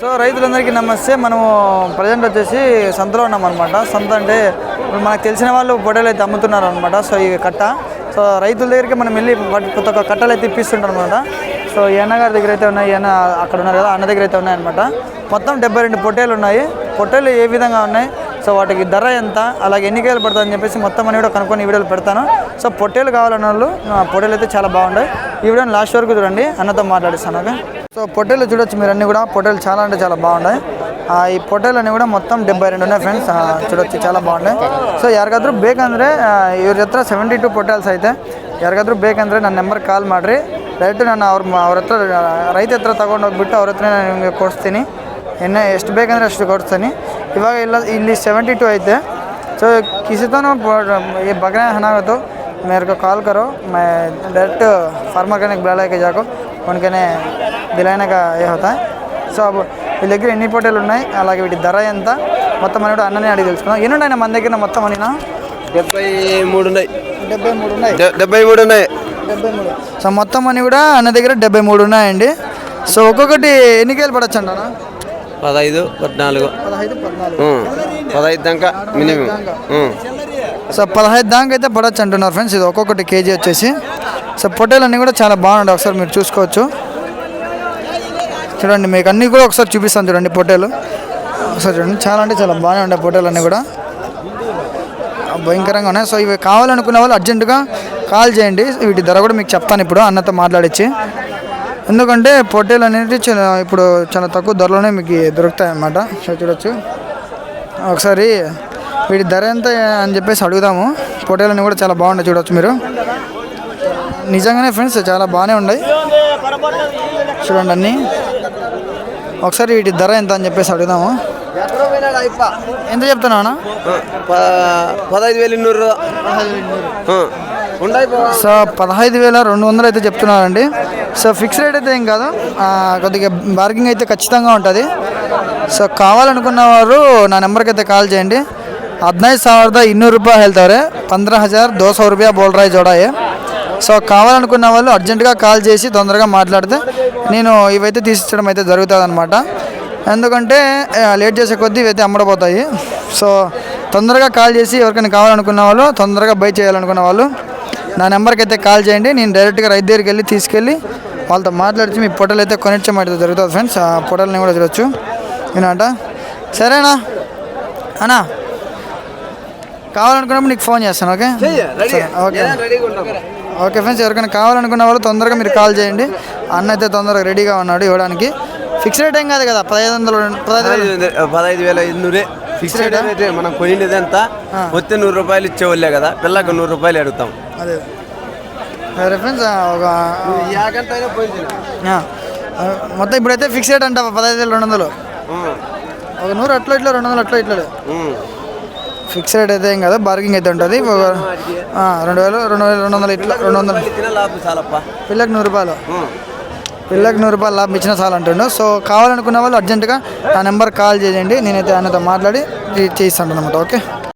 So రైతులందరికీ నమస్తే. మనము ప్రజెంట్ వచ్చేసి సంతలో ఉన్నాం అనమాట సంత అంటే ఇప్పుడు మనకు తెలిసిన వాళ్ళు పొడలు అయితే అమ్ముతున్నారు అనమాట సో ఈ కట్ట. సో రైతుల దగ్గరికి మనం వెళ్ళి వాటి కొత్త ఒక కట్టలు అయితే ఇప్పిస్తుంటాం అనమాట సో ఈ గారి దగ్గర అయితే ఉన్నాయి. ఈ అక్కడ ఉన్నారు కదా అన్న దగ్గర అయితే ఉన్నాయన్నమాట మొత్తం డెబ్బై రెండు పొట్టేలు ఉన్నాయి. పొట్టేలు ఏ విధంగా ఉన్నాయి? సో వాటికి ధర ఎంత? అలాగే ఎన్ని కేలు పడుతుందని చెప్పేసి మొత్తం అని కూడా కనుక్కొని ఈ వీడియోలు పెడతాను. సో పొట్టేలు కావాలన్న వాళ్ళు పొట్టేలు అయితే చాలా బాగుంటాయి. ఈ వీడియోని లాస్ట్ వరకు చూడండి. అన్నతో మాట్లాడిస్తాను ఓకే? సో పొట్టేలు చూడొచ్చు ಕೂಡ అన్నీ కూడా. పొట్టేలు చాలా అంటే చాలా బాగున్నాయి. ಈ ಪೋಟೆಲ್ ಅನ್ನೂ ಕೂಡ ಮೊತ್ತ ಡೆಬ್ಬೈ ರೆಂಡು ಫ್ರೆಂಡ್ಸ್ ಚೂಡೊಚ್ಚು ಚಾಲ ಬಾವುಂಡೆ ಸೊ ಯಾರಿಗಾದ್ರೂ ಬೇಕಂದರೆ ಇವ್ರ ಹತ್ರ ಸೆವೆಂಟಿ ಟು ಪೊಟೇಲ್ಸ್ ಐತೆ ಯಾರಿಗಾದ್ರೂ ಬೇಕಂದರೆ ನನ್ನ ನಂಬರ್ ಕಾಲ್ ಮಾಡಿರಿ ಡೈರೆಕ್ಟ್ ನಾನು ಅವ್ರ ಅವ್ರ ಹತ್ರ ರೈತ ಹತ್ರ ತೊಗೊಂಡು ಹೋಗ್ಬಿಟ್ಟು ಅವ್ರ ಹತ್ರ ನಾನು ನಿಮಗೆ ಕೊಡಿಸ್ತೀನಿ. ಇನ್ನೂ ಎಷ್ಟು ಬೇಕಂದರೆ ಅಷ್ಟು ಕೊಡಿಸ್ತೀನಿ. ಇವಾಗ ಇಲ್ಲ, ಇಲ್ಲಿ ಸೆವೆಂಟಿ ಟು ಐತೆ. ಸೊ ಕಿಸಿತನೂ ಈ ಬಗ್ನೆ ಹಣ ಆಗೋದು. ಮೇರೆ ಕಾಲ್ ಕರೋ, ಮೈ, ಡೈರೆಕ್ಟ್ ಫಾರ್ಮರ್ ಕನೆಕ್ಟ್ ಬೆಳಕ್ಕೆ ಜಾಕು ఉనికనే దిలైనగా ఏ హోతా? సో వీళ్ళ దగ్గర ఎన్ని పోటీలు ఉన్నాయి? అలాగే వీటి ధర ఎంత? మొత్తం అని కూడా అన్ననే అడిగి తెలుసుకున్నాం ఎన్ని ఉన్నాయి మన దగ్గర మొత్తం అని డెబ్బై మూడు ఉన్నాయి. డెబ్బై మూడు ఉన్నాయి. డెబ్బై మూడు ఉన్నాయి. డెబ్బై మూడు. సో మొత్తం అని కూడా అన్న దగ్గర డెబ్బై మూడు ఉన్నాయండి. సో ఒక్కొక్కటి ఎన్ని కేలు పడచ్చు అన్న పదహైదు పద్నాలుగు. పదహైదు దాకా మినిమం. సో పదహైదు దాకా అయితే పడచ్చు అంటున్నారు ఫ్రెండ్స్. ఇది ఒక్కొక్కటి కేజీ వచ్చేసి. సో పొట్టేలు అన్నీ కూడా చాలా బాగున్నాయి ఒకసారి మీరు చూసుకోవచ్చు. చూడండి మీకు అన్నీ కూడా ఒకసారి చూపిస్తాను చూడండి పొట్టేలు ఒకసారి చూడండి చాలా అంటే చాలా బాగానే ఉంటాయి పొట్టేలు అన్నీ కూడా భయంకరంగా ఉన్నాయి. సో ఇవి కావాలనుకునే వాళ్ళు అర్జెంటుగా కాల్ చేయండి. వీటి ధర కూడా మీకు చెప్తాను ఇప్పుడు అన్నతో మాట్లాడిచ్చి. ఎందుకంటే పొట్టేలు అనేది చాలా ఇప్పుడు చాలా తక్కువ ధరలోనే మీకు దొరుకుతాయి అన్నమాట. సో చూడొచ్చు. ఒకసారి వీటి ధర ఎంత అని చెప్పేసి అడుగుదాము. పొట్టేలన్నీ కూడా చాలా బాగున్నాయి చూడొచ్చు మీరు. నిజంగానే ఫ్రెండ్స్ చాలా బాగానే ఉన్నాయి. చూడండి అన్నీ. ఒకసారి వీటి ధర ఎంత అని చెప్పేసి అడుగుదాము. ఎంత చెప్తున్నావు పదహైదు వేల ఇన్నూరు. సో పదహైదు వేల రెండు వందలు అయితే చెప్తున్నారండి. సో ఫిక్స్ రేట్ అయితే ఏం కాదు. కొద్దిగా బార్గింగ్ అయితే ఖచ్చితంగా ఉంటుంది. సో కావాలనుకున్న వారు నా నెంబర్కి అయితే కాల్ చేయండి. ಹದಿನೈದು ಸಾವಿರದ ఇన్నూరు రూపాయలు హెల్తారే ಪಂದ್ರ ಹಜಾರ್ ದೋ ಸೌ ರೂಪಾಯಿ సో కావాలనుకున్న వాళ్ళు అర్జెంటుగా కాల్ చేసి తొందరగా మాట్లాడితే నేను ఇవైతే తీసిచ్చడం అయితే జరుగుతుంది అనమాట ఎందుకంటే లేట్ చేసే కొద్దీ ఇవైతే అమ్మడపోతాయి సో తొందరగా కాల్ చేసి ఎవరికైనా కావాలనుకున్న వాళ్ళు తొందరగా బై చేయాలనుకున్న వాళ్ళు నా నెంబర్కి అయితే కాల్ చేయండి. నేను డైరెక్ట్గా రైతు దగ్గరికి వెళ్ళి తీసుకెళ్ళి వాళ్ళతో మాట్లాడిచి మీ పొట్టలు అయితే కొనిచ్చడం అయితే జరుగుతుంది ఫ్రెండ్స్. ఆ పొట్టల్ని కూడా చూడొచ్చు. వినట సరేనా అన్నా. కావాలనుకున్నప్పుడు నీకు ఫోన్ చేస్తాను ఓకే? ఓకే. ఓకే ఫ్రెండ్స్ ఎవరికైనా కావాలనుకున్న వాళ్ళు తొందరగా మీరు కాల్ చేయండి. అన్న అయితే తొందరగా రెడీగా ఉన్నాడు ఇవ్వడానికి. ఫిక్స్ రేట్ ఏం కాదు కదా పదహైదు వందలు పదహైదు వేల- ఇన్నూరే ఫిక్స్ రేట్ అయితే మనం కొనిండేది ఎంత? వస్తే నూరు రూపాయలు ఇచ్చేవాళ్ళే కదా పిల్లకి నూరు రూపాయలు అడుగుతాం. అదే. సరే ఫ్రెండ్స్ ఒక మొత్తం ఇప్పుడైతే ఫిక్స్ రేట్ అంట పదహైదు వేలు రెండు వందలు? ఒక నూరు అట్లా ఇట్లా రెండు వందలు అట్లా ఇట్లా. ఫిక్స్ రేట్ అయితే ఏం కదా బార్గింగ్ అయితే ఉంటుంది. రెండు వేలు రెండు వేలు రెండు వందలు ఇట్లా రెండు వందలు. పిల్లకి నూరు రూపాయలు. పిల్లకి నూరు రూపాయలు లాభం ఇచ్చినా చాలు అంటుండు. సో కావాలనుకున్న వాళ్ళు అర్జెంటుగా నా నెంబర్ కాల్ చేయండి. నేనైతే ఆయనతో మాట్లాడి చేయిస్తాను అనమాట ఓకే?